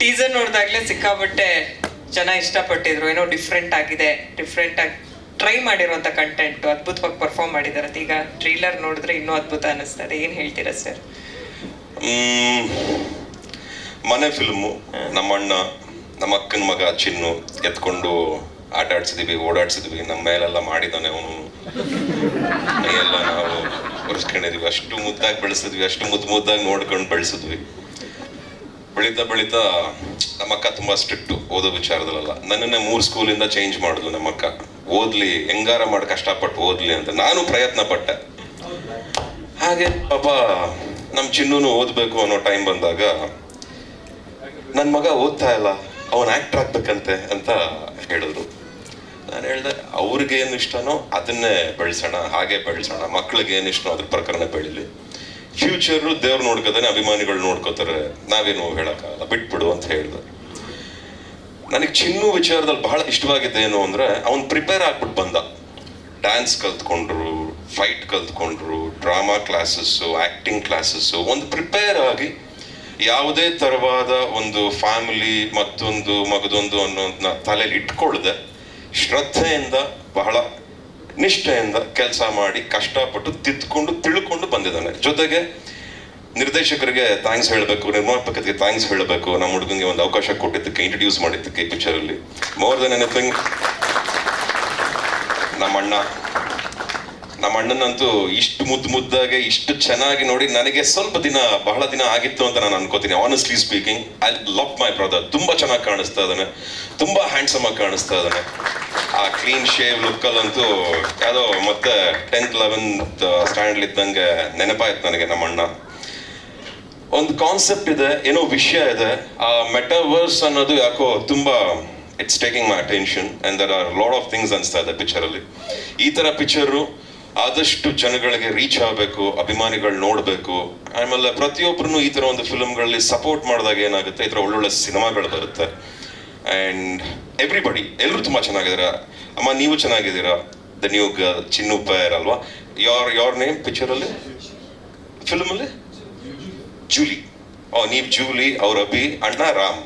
Teaser ನೋಡಿದಾಗ್ಲೇ ಸಿಕ್ಕಾಪಟ್ಟೆ ಜನ ಇಷ್ಟಪಟ್ಟಿದ್ರು. ಏನೋ ಡಿಫ್ರೆಂಟ್ ಆಗಿದೆ ಡಿಫ್ರೆಂಟ್ ಆಗಿ ಟ್ರೈ ಮಾಡಿರುವಂತ ಕಂಟೆಂಟ್ ಅದ್ಭುತವಾಗಿ ಪರ್ಫಾರ್ಮ್ ಮಾಡಿದ್ದಾರೆ. ಈಗ ಟ್ರೈಲರ್ ನೋಡಿದ್ರೆ ಇನ್ನೂ ಅದ್ಭುತ ಅನಿಸ್ತದೆ. ಏನ್ ಹೇಳ್ತೀರಾ ಸರ್ ಮನೆ ಫಿಲ್ಮು ನಮ್ಮ ಅಣ್ಣ ನಮ್ಮ ಅಕ್ಕನ ಮಗ ಚಿನ್ನು ಎತ್ಕೊಂಡು ಆಟ ಆಡ್ಸಿದ್ವಿ ಓಡಾಡ್ಸಿದ್ವಿ. ನಮ್ಮ ಮೇಲೆಲ್ಲ ಮಾಡಿದಾನೆ ಅವನು. ಎಲ್ಲ ನಾವು ಒರೆಸ್ಕೊಂಡಿದೀವಿ. ಅಷ್ಟು ಮುದ್ದಾಗಿ ಬೆಳೆಸಿದ್ವಿ. ಅಷ್ಟು ಮುದ್ದು ಮುದ್ದಾಗಿ ನೋಡ್ಕೊಂಡು ಬೆಳೆಸಿದ್ವಿ. ಬೆಳೀತಾ ಬೆಳೀತಾ ನಮ್ಮಕ್ಕ ತುಂಬ ಸ್ಟ್ರಿಕ್ಟ್ ಓದೋ ವಿಚಾರದಲ್ಲ ನನ್ನನ್ನೇ ಮೂರು ಸ್ಕೂಲಿಂದ ಚೇಂಜ್ ಮಾಡಿದ್ಲು ನಮ್ಮಕ್ಕ ಓದಲಿ, ಹೆಂಗಾರ ಮಾಡಿ ಕಷ್ಟಪಟ್ಟು ಓದ್ಲಿ ಅಂತ ನಾನು ಪ್ರಯತ್ನ ಪಟ್ಟೆ. ಹಾಗೆ ಪಾಪ ನಮ್ಮ ಚಿನ್ನೂನು ಓದ್ಬೇಕು ಅನ್ನೋ ಟೈಮ್ ಬಂದಾಗ ನನ್ನ ಮಗ ಓದ್ತಾ ಇಲ್ಲ, ಅವನ್ ಆಕ್ಟರ್ ಆಗ್ಬೇಕಂತೆ ಅಂತ ಹೇಳಿದ್ರು. ನಾನು ಹೇಳ್ದೆ ಅವ್ರಿಗೆ ಏನು ಇಷ್ಟನೋ ಅದನ್ನೇ ಬೆಳೆಸೋಣ, ಹಾಗೆ ಬೆಳೆಸೋಣ ಮಕ್ಳಿಗೆ ಏನು ಇಷ್ಟನೋ ಅದ್ರ ಪ್ರಕರಣ ಬೆಳಿಲಿ ಫ್ಯೂಚರು ದೇವ್ರು ನೋಡ್ಕೋತಾನೆ, ಅಭಿಮಾನಿಗಳು ನೋಡ್ಕೋತಾರೆ. ನಾವೇನು ಹೇಳಕ್ಕಾಗಲ್ಲ, ಬಿಟ್ಬಿಡು ಅಂತ ಹೇಳ್ದ. ನನಗೆ ಚಿನ್ನು ವಿಚಾರದಲ್ಲಿ ಬಹಳ ಇಷ್ಟವಾಗಿದ್ದು ಏನು ಅಂದ್ರೆ, ಅವನು ಪ್ರಿಪೇರ್ ಆಗ್ಬಿಟ್ಟು ಬಂದ. ಡ್ಯಾನ್ಸ್ ಕಲ್ತ್ಕೊಂಡ್ರು ಫೈಟ್ ಕಲ್ತ್ಕೊಂಡ್ರು ಡ್ರಾಮಾ ಕ್ಲಾಸಸ್ಸು ಆಕ್ಟಿಂಗ್ ಕ್ಲಾಸಸ್ಸು ಒಂದು ಪ್ರಿಪೇರ್ ಆಗಿ ಯಾವುದೇ ತರವಾದ ಒಂದು ಫ್ಯಾಮಿಲಿ ಮತ್ತೊಂದು ಮಗದೊಂದು ಅನ್ನೋದನ್ನ ತಲೆಯಲ್ಲಿ ಇಟ್ಕೊಳ್ದೆ, ಶ್ರದ್ಧೆಯಿಂದ ಬಹಳ ನಿಷ್ಠೆಯಿಂದ ಕೆಲಸ ಮಾಡಿ ಕಷ್ಟಪಟ್ಟು ತಿದ್ದುಕೊಂಡು ತಿಳ್ಕೊಂಡು ಬಂದಿದ್ದಾನೆ. ಜೊತೆಗೆ ನಿರ್ದೇಶಕರಿಗೆ ಥ್ಯಾಂಕ್ಸ್ ಹೇಳಬೇಕು, ನಿರ್ಮಾಪಕರಿಗೆ ಥ್ಯಾಂಕ್ಸ್ ಹೇಳಬೇಕು. ನಮ್ಮ ಹುಡುಗನಿಗೆ ಒಂದು ಅವಕಾಶ ಕೊಟ್ಟಿದ್ದಕ್ಕೆ ಇಂಟ್ರಡ್ಯೂಸ್ ಮಾಡಿದ್ದಕ್ಕೆ ಈ ಪಿಕ್ಚರಲ್ಲಿ ಮೋರ್ ದೆನ್ ಎನಿಥಿಂಗ್ ನಮ್ಮ ಅಣ್ಣ ನಮ್ಮ ಅಣ್ಣನಂತೂ ಇಷ್ಟು ಮುದ್ದು ಮುದ್ದಾಗೆ ಇಷ್ಟು ಚೆನ್ನಾಗಿ ನೋಡಿ ನನಗೆ ಸ್ವಲ್ಪ ದಿನ, ಬಹಳ ದಿನ ಆಗಿತ್ತು ಅಂತ ನಾನು ಅನ್ಕೋತೀನಿ. Honestly speaking I love my brother ತುಂಬಾ ಚೆನ್ನಾಗಿ ಕಾಣಿಸ್ತಾ ಇದ್ದಾನೆ. ತುಂಬಾ ಹ್ಯಾಂಡ್ಸಮ್ ಆಗಿ ಕಾಣಿಸ್ತಾ ಇದ್ದಾನೆ. ಆ ಕ್ಲೀನ್ ಶೇವ್ ಲುಕ್ಕಲ್ಲಂತೂ ಯಾವುದೋ ಮತ್ತೆ ಟೆಂತ್ ಲೆವೆಂತ್ ಸ್ಟ್ಯಾಂಡಲ್ ಇದ್ದಂಗೆ ನೆನಪಾಯ್ತು ನನಗೆ ನಮ್ಮ ಅಣ್ಣ. ಒಂದು ಕಾನ್ಸೆಪ್ಟ್ ಇದೆ, ಏನೋ ವಿಷಯ ಇದೆ. ಆ ಮೆಟಾವರ್ಸ್ ಅನ್ನೋದು ಯಾಕೋ ತುಂಬಾ it's taking my attention and there are lot of things ಅನಿಸ್ತಾ ಇದೆ ಪಿಕ್ಚರಲ್ಲಿ ಈ ಥರ ಪಿಕ್ಚರು ಆದಷ್ಟು ಜನಗಳಿಗೆ ರೀಚ್ ಆಗಬೇಕು, ಅಭಿಮಾನಿಗಳು ನೋಡಬೇಕು. ಆಮೇಲೆ ಪ್ರತಿಯೊಬ್ಬರು ಈ ತರ ಒಂದು ಫಿಲಮ್ಗಳಲ್ಲಿ ಸಪೋರ್ಟ್ ಮಾಡಿದಾಗ ಏನಾಗುತ್ತೆ? ಈ ಥರ ಒಳ್ಳೊಳ್ಳೆ ಸಿನಿಮಾಗಳು ಬರುತ್ತೆ. ಅಂಡ್ ಎವ್ರಿಬಡಿ ಎಲ್ಲರೂ ತುಂಬಾ ಚೆನ್ನಾಗಿದ್ದೀರಾ? ಅಮ್ಮ, ನೀವು ಚೆನ್ನಾಗಿದ್ದೀರಾ? The new girl Chinnu pair ಅಲ್ವಾ? ಯೋರ್ ಯೋರ್ ನೇಮ್ ಪಿಕ್ಚರ್ ಅಲ್ಲಿ? ಫಿಲ್ಮ್ ಅಲ್ಲಿ? ಜೂಲಿ ಓ ನೀವು ಜೂಲಿ ಅವ್ರ ಅಭಿ, ಅಣ್ಣ Ram.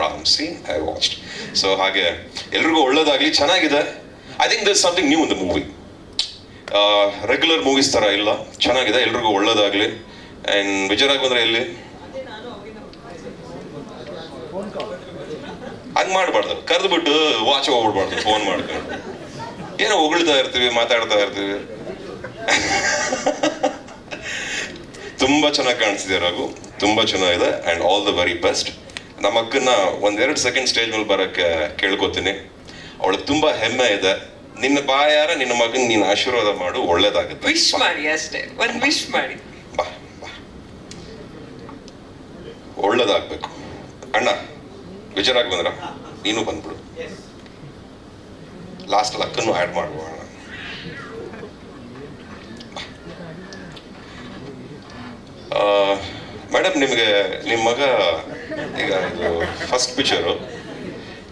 Ram see I watched so ಹಾಗೆ ಎಲ್ರಿಗೂ ಒಳ್ಳೇದಾಗ್ಲಿ, ಚೆನ್ನಾಗಿದೆ. I think there something new in the movie regular movies ತರ ಇಲ್ಲ. ಚೆನ್ನಾಗಿದೆ, ಎಲ್ರಿಗೂ ಒಳ್ಳೇದಾಗಲಿ. ಅಂಡ್ ವಿಜಯರಾಗ್ ಬಂದರೆ ಎಲ್ಲಿ? ಹಂಗ್ ಮಾಡಬಾರ್ದು. ಕರೆದು ಬಿಟ್ಟು ವಾಚ್ ಹೋಗ್ಬಿಡ್ಬಾರ್ದು ಫೋನ್ ಮಾಡ್ಕೊಂಡು. ಏನೋ ಹೊಗಳ್ತಾ ಇರ್ತೀವಿ, ಮಾತಾಡ್ತಾ ಇರ್ತೀವಿ. ತುಂಬಾ ಚೆನ್ನಾಗಿ ಕಾಣಿಸ್ತಿದೆ ರಘು. ತುಂಬಾ ಚೆನ್ನಾಗಿದೆ and all the very best ನಮ್ಮ ಅಕ್ಕನ್ನ ಒಂದೆರಡು ಸೆಕೆಂಡ್ ಸ್ಟೇಜ್ ಮೇಲೆ ಬರಕ್ಕೆ ಕೇಳ್ಕೊತೀನಿ. ಅವಳಿಗೆ ತುಂಬಾ ಹೆಮ್ಮೆ ಇದೆ. ನಿನ್ನ ಬಾಯಾರ ನಿನ್ನ ಮಗನ್ ನೀನು ಆಶೀರ್ವಾದ ಮಾಡು ಒಳ್ಳೇದಾಗುತ್ತೆ. ವಿಶ್ ಮಾಡಿ ಅಷ್ಟೇ ಒಂದ್ ವಿಶ್ ಮಾಡಿ. ಬಾ ಬಾ. ಒಳ್ಳೇದಾಗ್ಬೇಕು. ಅಣ್ಣ ವಿಜಯರಾಗ್ ಬಂದ್ರ? ನೀನು ಬಂದ್ಬಿಡು. ಲಾಸ್ಟ್ ಲಕ್ಕನ್ನು ಆ್ಯಡ್ ಮಾಡುವ ಅಣ್ಣ. ಮೇಡಮ್ ನಿಮಗೆ ನಿಮ್ಮ ಮಗ ಈಗ ಇದು ಫಸ್ಟ್ ಪಿಕ್ಚರು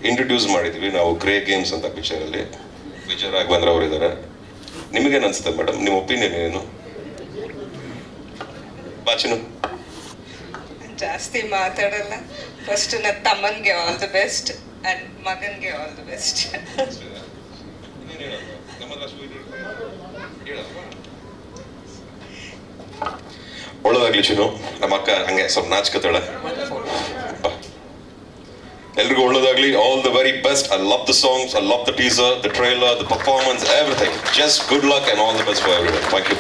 ಇಂಟ್ರೊಡ್ಯೂಸ್ ಮಾಡಿದ್ವಿ ನಾವು ಗ್ರೇ ಗೇಮ್ಸ್ ಅಂತ ಪಿಕ್ಚರಲ್ಲಿ ವಿಜಯ ರಾಘವೇಂದ್ರ ಅವರು ಇದ್ದಾರೆ ನಿಮಗೇನು ಅನ್ಸುತ್ತೆ ಮೇಡಮ್ ನಿಮ್ಮ ಒಪಿನಿಯನ್ ಏನು? ಬಾಚಿನು ಜಾಸ್ತಿ ಮಾತಾಡಲ್ಲ. ಫಸ್ಟ್ ನನ್ನ ತಮ್ಮನ್ಗೆ ಆಲ್ ದ ಬೆಸ್ಟ್ ಅಂಡ್ ಮಗನ್ಗೆ ಆಲ್ ದ ಬೆಸ್ಟ್ ಒಳ್ಳೇದಾಗ್ಲಿ ಚಿನ್ನು. ನಮ್ಮ ಅಕ್ಕ ಹಂಗೆ ಸ್ವಲ್ಪ ನಾಚ್ಕತಾಳೆ. ಎಲ್ರಿಗೂ ಒಳ್ಳೇದಾಗ್ಲಿ. All the very best I love the songs I love the teaser the trailer the performance everything just good luck and all the best for every thank you